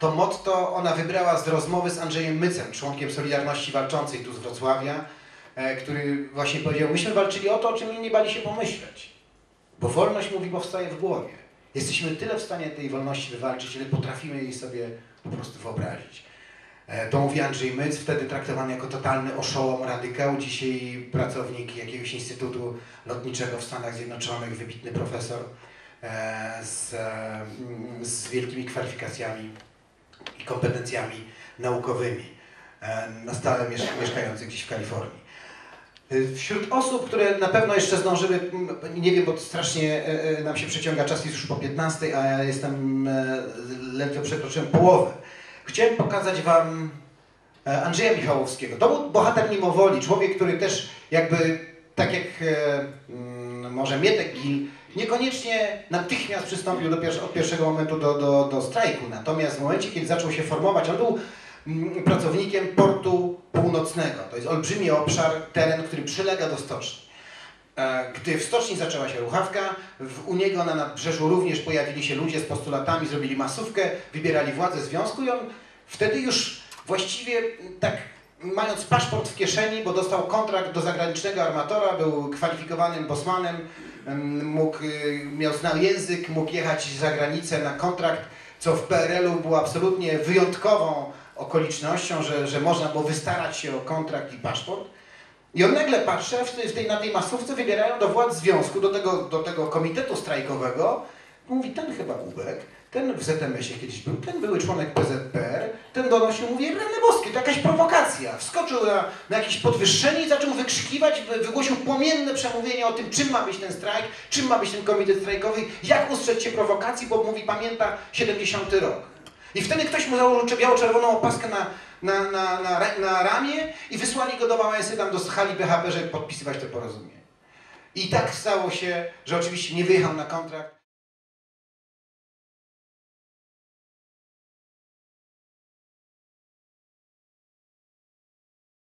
To motto ona wybrała z rozmowy z Andrzejem Mycem, członkiem Solidarności Walczącej tu z Wrocławia, e, który właśnie powiedział, myśmy walczyli o to, o czym inni bali się pomyśleć. Bo wolność, mówi, powstaje w głowie. Jesteśmy tyle w stanie tej wolności wywalczyć, ile potrafimy jej sobie po prostu wyobrazić. E, To mówi Andrzej Myc, wtedy traktowany jako totalny oszołom, radykał, dzisiaj pracownik jakiegoś instytutu lotniczego w Stanach Zjednoczonych, wybitny profesor e, z, mm, z wielkimi kwalifikacjami i kompetencjami naukowymi, e, na stałe miesz- mieszkający gdzieś w Kalifornii. E, Wśród osób, które na pewno jeszcze zdążyły, nie wiem, bo strasznie e, nam się przeciąga czas, jest już po 15, a ja jestem, ledwo przekroczyłem połowę. Chciałem pokazać Wam Andrzeja Michałowskiego. To był bohater mimowoli, człowiek, który też jakby, tak jak może Mietek Gil, niekoniecznie natychmiast przystąpił do od pierwszego momentu do, do, do strajku. Natomiast w momencie, kiedy zaczął się formować, on był mm, pracownikiem portu północnego. To jest olbrzymi obszar, teren, który przylega do stoczni. E, Gdy w stoczni zaczęła się ruchawka, w, u niego na nadbrzeżu również pojawili się ludzie z postulatami, zrobili masówkę, wybierali władzę związku i on wtedy już właściwie m, tak mając paszport w kieszeni, bo dostał kontrakt do zagranicznego armatora, był kwalifikowanym bosmanem, em, mógł, y, miał znał język, mógł jechać za granicę na kontrakt, co w PRL-u było absolutnie wyjątkową okolicznością, że, że można było wystarać się o kontrakt i paszport. I on nagle patrzy, w tej, na tej masówce wybierają do władz związku, do tego, do tego komitetu strajkowego. Mówi, ten chyba Ubek, ten w ZMS-ie kiedyś był, ten były członek PZPR, ten donosił, mówi, rany boskie, to jakaś prowokacja. Wskoczył na, na jakieś podwyższenie i zaczął wykrzykiwać, wy- wygłosił płomienne przemówienie o tym, czym ma być ten strajk, czym ma być ten komitet strajkowy, jak ustrzec się prowokacji, bo mówi, pamięta 70 rok. I wtedy ktoś mu założył cze- biało-czerwoną opaskę na, na, na, na, na ramię i wysłali go do Wałęsy tam do hali BHP, żeby podpisywać to porozumienie. I tak stało się, że oczywiście nie wyjechał na kontrakt.